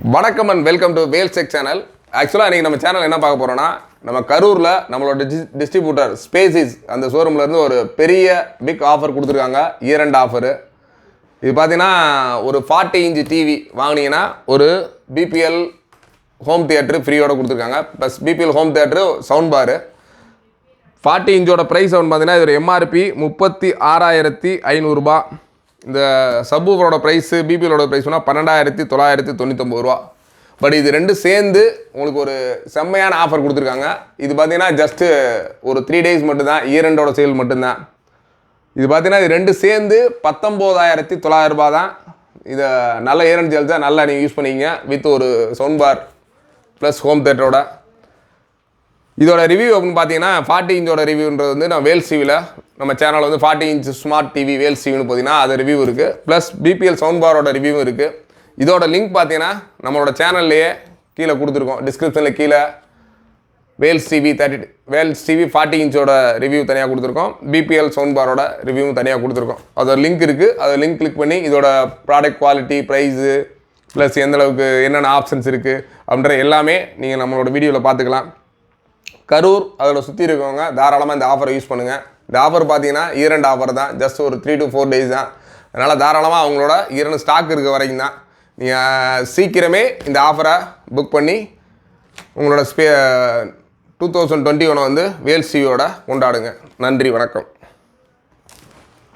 வணக்கம் and welcome to Vel check channel ஆக்சுவலாக இன்றைக்கி நம்ம சேனல் என்ன பார்க்க போகிறோன்னா நம்ம கரூரில் நம்மளோட டிஸ்ட்ரிபியூட்டர் ஸ்பேசிஸ் அந்த ஷோரூம்லேருந்து ஒரு பெரிய பிக் ஆஃபர் கொடுத்துருக்காங்க. இயர் அண்ட் ஆஃபரு இது பார்த்தீங்கன்னா ஒரு ஃபார்ட்டி இன்ச் டிவி வாங்கினீங்கன்னா ஒரு பிபிஎல் ஹோம் தியேட்ரு ஃப்ரீயோடு கொடுத்துருக்காங்க. Plus BPL home theatre sound bar forty இன்ச்சோட price வந்து பார்த்தீங்கன்னா இதோட எம்ஆர்பி முப்பத்தி ஆறாயிரத்தி ஐநூறுரூபா இந்த சப்வூஃபரோட ப்ரைஸு பிபிஎலோட ப்ரைஸ்னா பன்னெண்டாயிரத்தி தொள்ளாயிரத்தி தொண்ணூத்தொம்பது ரூபா. பட் இது ரெண்டும் சேர்ந்து உங்களுக்கு ஒரு செம்மையான ஆஃபர் கொடுத்துருக்காங்க. இது பார்த்தீங்கன்னா ஜஸ்ட்டு ஒரு த்ரீ டேஸ் மட்டும்தான் இயர் சேல் மட்டும்தான். இது பார்த்தீங்கன்னா இது ரெண்டு சேர்ந்து பத்தொம்போதாயிரத்தி தொள்ளாயிரம் தான் இதை நல்ல இயர் அண்ட் ஜெல்ஸாக நல்லா நீங்கள் யூஸ் பண்ணிக்கிங்க. வித் ஒரு சவுண்ட் பார் ப்ளஸ் ஹோம் தேட்டரோட இதோட ரிவ்யூ அப்படின்னு பார்த்தீங்கன்னா ஃபார்ட்டி இன்ச்சோட ரிவ்யூன்றது வந்து நான் வேல்ஸ் டிவியில் நம்ம சேனலில் வந்து forty inch smart TV Wales டிவின்னு பார்த்தீங்கன்னா அது ரிவ்யூ இருக்குது ப்ளஸ் பிபிஎல் சவுண்ட் பாரோட ரிவ்யூவும் இருக்குது இதோட லிங்க் பார்த்தீங்கன்னா நம்மளோட சேனல்லையே கீழே கொடுத்துருக்கோம். டிஸ்கிரிப்ஷனில் கீழே Vels TV thirty Vels TV forty இன்ச்சோட review தனியாக கொடுத்துருக்கோம். பிபிஎல் சவுண்ட் பாரோட ரிவ்யூவும் தனியாக கொடுத்துருக்கோம். அதோட லிங்க் இருக்குது அதை லிங்க் கிளிக் பண்ணி இதோட ப்ராடக்ட் குவாலிட்டி ப்ரைஸு ப்ளஸ் எந்த அளவுக்கு என்னென்ன ஆப்ஷன்ஸ் இருக்குது அப்படின்ற எல்லாமே நீங்கள் நம்மளோட வீடியோவில் பார்த்துக்கலாம். கரூர் அதில் சுற்றி இருக்கவங்க தாராளமாக இந்த ஆஃபரை யூஸ் பண்ணுங்கள் இந்த ஆஃபர் பார்த்தீங்கன்னா ஈரண்ட் ஆஃபர் தான். ஜஸ்ட் ஒரு த்ரீ டு ஃபோர் டேஸ் தான். அதனால் தாராளமாக அவங்களோட இரண்டு ஸ்டாக் இருக்க வரைக்கும் தான். நீங்கள் சீக்கிரமே இந்த ஆஃபரை புக் பண்ணி உங்களோட ஸ்பே டூ தௌசண்ட் டுவெண்ட்டி ஒனை வந்து வேல்சியோட கொண்டாடுங்க. நன்றி வணக்கம்.